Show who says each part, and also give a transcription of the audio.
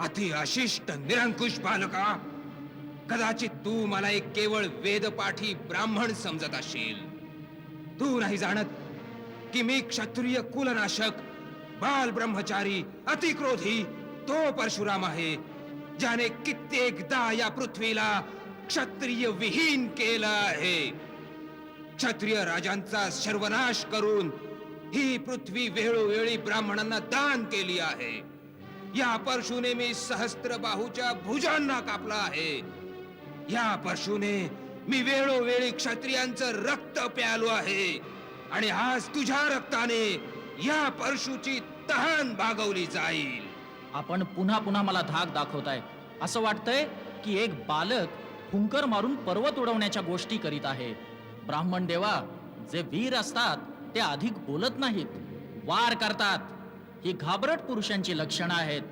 Speaker 1: अति अशिष्ट निरंकुश बालका. कदाचित तू मला एक केवळ वेदपाठी ब्राह्मण समजत असेल. तू नाही जाणत की मी क्षत्रिय कुलनाशक बाल ब्रह्मचारी अतिक्रोधी तो परशुराम आहे ज्याने कित्येकदा या पृथ्वीला क्षत्रिय विहीन केलं आहे. क्षत्रिय राजांचा सर्वनाश करून ही पृथ्वी वेळोवेळी ब्राह्मणांना दान केली आहे. या परशुने मी सहस्त्र बाहूच्या भुजांना कापला आहे. या परशुने मी वेळोवेळी क्षत्रियांचं रक्त प्यालो आहे. आणि आज तुझ्या रक्ताने या परशुची तहान भागवली जाईल.
Speaker 2: आपण पुन्हा पुन्हा मला धाक दाखवताय. असं वाटतंय की एक बालक हुंकर मारून पर्वत उडवण्याच्या गोष्टी करीत आहे. ब्राह्मण देवा जे वीर असतात ते अधिक बोलत नाहीत. वार करतात. ही घाबरट पुरुषांची लक्षणं आहेत.